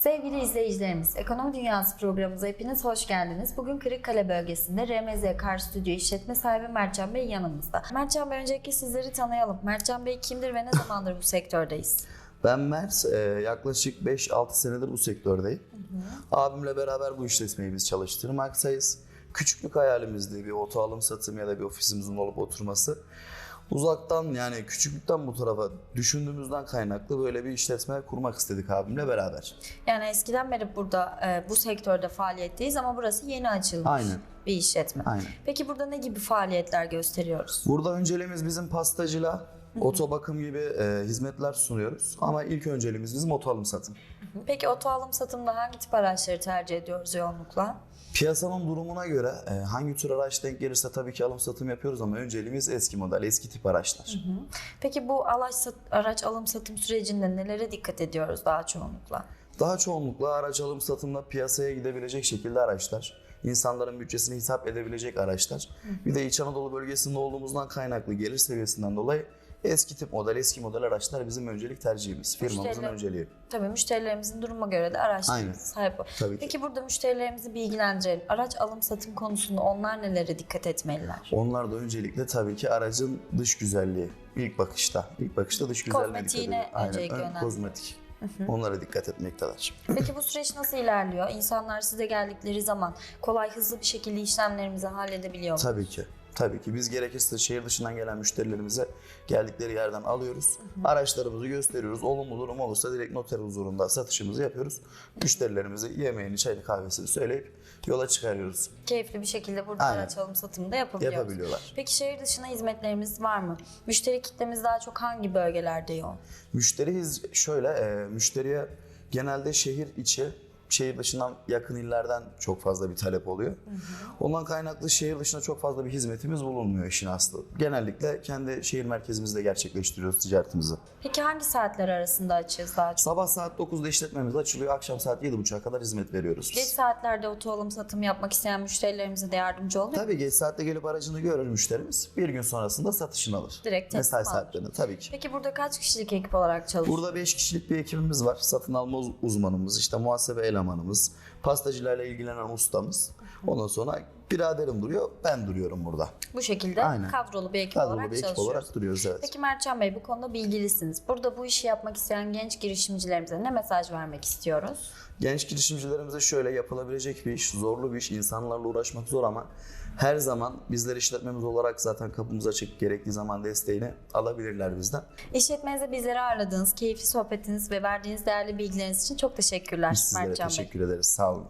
Sevgili izleyicilerimiz, Ekonomi Dünyası programımıza hepiniz hoş geldiniz. Bugün Kırıkkale bölgesinde RMZ Kar Stüdyo işletme sahibi Mertcan Bey yanımızda. Mertcan Bey öncelikle sizleri tanıyalım. Mertcan Bey kimdir ve ne zamandır bu sektördeyiz? Ben Mert, e, yaklaşık 5-6 senedir bu sektördeyim. Abimle beraber bu işletmeyi biz çalıştırmaktayız. Küçüklük hayalimizdi bir oto alım satım ya da bir ofisimizin olup oturması. Uzaktan yani küçüklükten bu tarafa düşündüğümüzden kaynaklı böyle bir işletme kurmak istedik abimle beraber. Yani eskiden beri burada e, bu sektörde faaliyetteyiz ama burası yeni açılmış Aynen. bir işletme. Aynen. Peki burada ne gibi faaliyetler gösteriyoruz? Burada önceliğimiz bizim pastacıyla oto bakım gibi e, hizmetler sunuyoruz. Ama ilk önceliğimiz bizim oto alım satım. Peki oto alım satımda hangi tip araçları tercih ediyoruz yoğunlukla? Piyasanın durumuna göre e, hangi tür araç denk gelirse tabii ki alım satım yapıyoruz ama önceliğimiz eski model, eski tip araçlar. Peki bu araç, araç alım satım sürecinde nelere dikkat ediyoruz daha çoğunlukla? Daha çoğunlukla araç alım satımla piyasaya gidebilecek şekilde araçlar. insanların bütçesine hitap edebilecek araçlar. Bir de İç Anadolu bölgesinde olduğumuzdan kaynaklı gelir seviyesinden dolayı eski tip model, eski model araçlar bizim öncelik tercihimiz. Firmamızın Müşteriler- önceliği. Tabii müşterilerimizin duruma göre de araç Aynen. sahip. Tabii ki. Peki burada müşterilerimizi bilgilendirelim. Araç alım satım konusunda onlar nelere dikkat etmeliler? Onlar da öncelikle tabii ki aracın dış güzelliği. İlk bakışta. ilk bakışta dış güzelliğine dikkat ediyor. Aynen. ön önemli. kozmetik. Onlara dikkat etmekteler. Peki bu süreç nasıl ilerliyor? İnsanlar size geldikleri zaman kolay hızlı bir şekilde işlemlerimizi halledebiliyor mu? Tabii ki. Tabii ki. Biz gerekirse şehir dışından gelen müşterilerimize geldikleri yerden alıyoruz. Araçlarımızı gösteriyoruz. Olumlu durum olursa direkt noter huzurunda satışımızı yapıyoruz. Müşterilerimize yemeğini, çayını, kahvesini söyleyip yola çıkarıyoruz. Keyifli bir şekilde burada Aynen. araç alım satımı da yapabiliyoruz. Yapabiliyorlar. Peki şehir dışına hizmetlerimiz var mı? Müşteri kitlemiz daha çok hangi bölgelerde yoğun? Müşteri şöyle, e, müşteriye genelde şehir içi, şehir dışından yakın illerden çok fazla bir talep oluyor. Ondan kaynaklı şehir dışında çok fazla bir hizmetimiz bulunmuyor işin aslı. Genellikle kendi şehir merkezimizde gerçekleştiriyoruz ticaretimizi. Peki hangi saatler arasında açığız daha çok? Sabah saat 9'da işletmemiz açılıyor, akşam saat 7.30'a kadar hizmet veriyoruz. Geç saatlerde oto alım satım yapmak isteyen müşterilerimize de yardımcı oluyor. Tabii geç saatte gelip aracını görür müşterimiz. Bir gün sonrasında satışını alır. Direkt Mesai saatlerinde tabii ki. Peki burada kaç kişilik ekip olarak çalışıyoruz? Burada 5 kişilik bir ekibimiz var. Satın alma uz- uzmanımız, işte muhasebe elemanımız, pastacılarla ilgilenen ustamız. Ondan sonra biraderim duruyor, ben duruyorum burada. Bu şekilde Aynen. kadrolu bir ekip Kadrolu olarak bir ekip çalışıyoruz. olarak duruyoruz evet. Peki Mertcan Bey bu konuda bilgilisiniz. Burada bu işi yapmak isteyen genç girişimcilerimize ne mesaj vermek istiyoruz? Genç girişimcilerimize şöyle yapılabilecek bir iş, zorlu bir iş, insanlarla uğraşmak zor ama her zaman bizler işletmemiz olarak zaten kapımız açık, gerektiği zaman desteğini alabilirler bizden. İşletmenizde bizleri ağırladığınız, keyifli sohbetiniz ve verdiğiniz değerli bilgileriniz için çok teşekkürler Biz sizlere Mertcan Bey. teşekkür ederiz. Sağ olun.